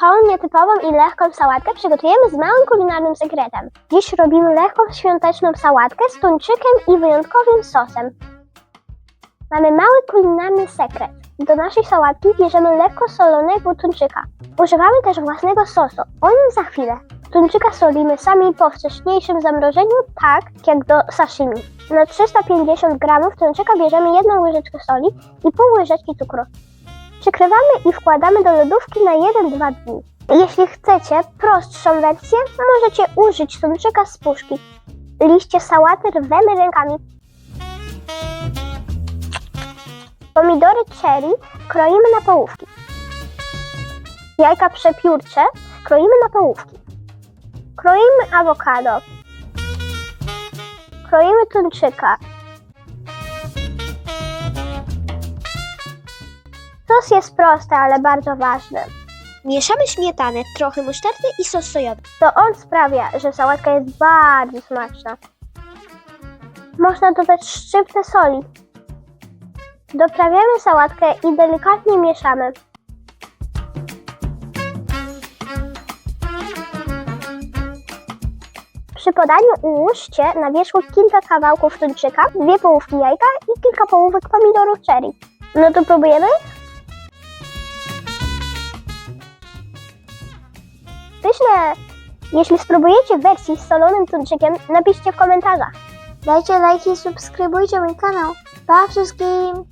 Tą nietypową i lekką sałatkę przygotujemy z małym kulinarnym sekretem. Dziś robimy lekką świąteczną sałatkę z tuńczykiem i wyjątkowym sosem. Mamy mały kulinarny sekret. Do naszej sałatki bierzemy lekko solonego tuńczyka. Używamy też własnego sosu. O nim za chwilę. Tuńczyka solimy sami po wcześniejszym zamrożeniu, tak jak do sashimi. Na 350 g tuńczyka bierzemy jedną łyżeczkę soli i pół łyżeczki cukru. Przykrywamy i wkładamy do lodówki na 1-2 dni. Jeśli chcecie prostszą wersję, możecie użyć tuńczyka z puszki. Liście sałaty rwemy rękami. Pomidory cherry kroimy na połówki. Jajka przepiórcze kroimy na połówki. Kroimy awokado. Kroimy tuńczyka. Sos jest prosty, ale bardzo ważny. Mieszamy śmietanę, trochę musztardy i sos sojowy. To on sprawia, że sałatka jest bardzo smaczna. Można dodać szczyptę soli. Doprawiamy sałatkę i delikatnie mieszamy. Przy podaniu ułóżcie na wierzchu kilka kawałków tuńczyka, dwie połówki jajka i kilka połówek pomidorów cherry. No to próbujemy? Jeśli spróbujecie wersji z solonym tuńczykiem, napiszcie w komentarzach. Dajcie lajki i subskrybujcie mój kanał. Pa wszystkim!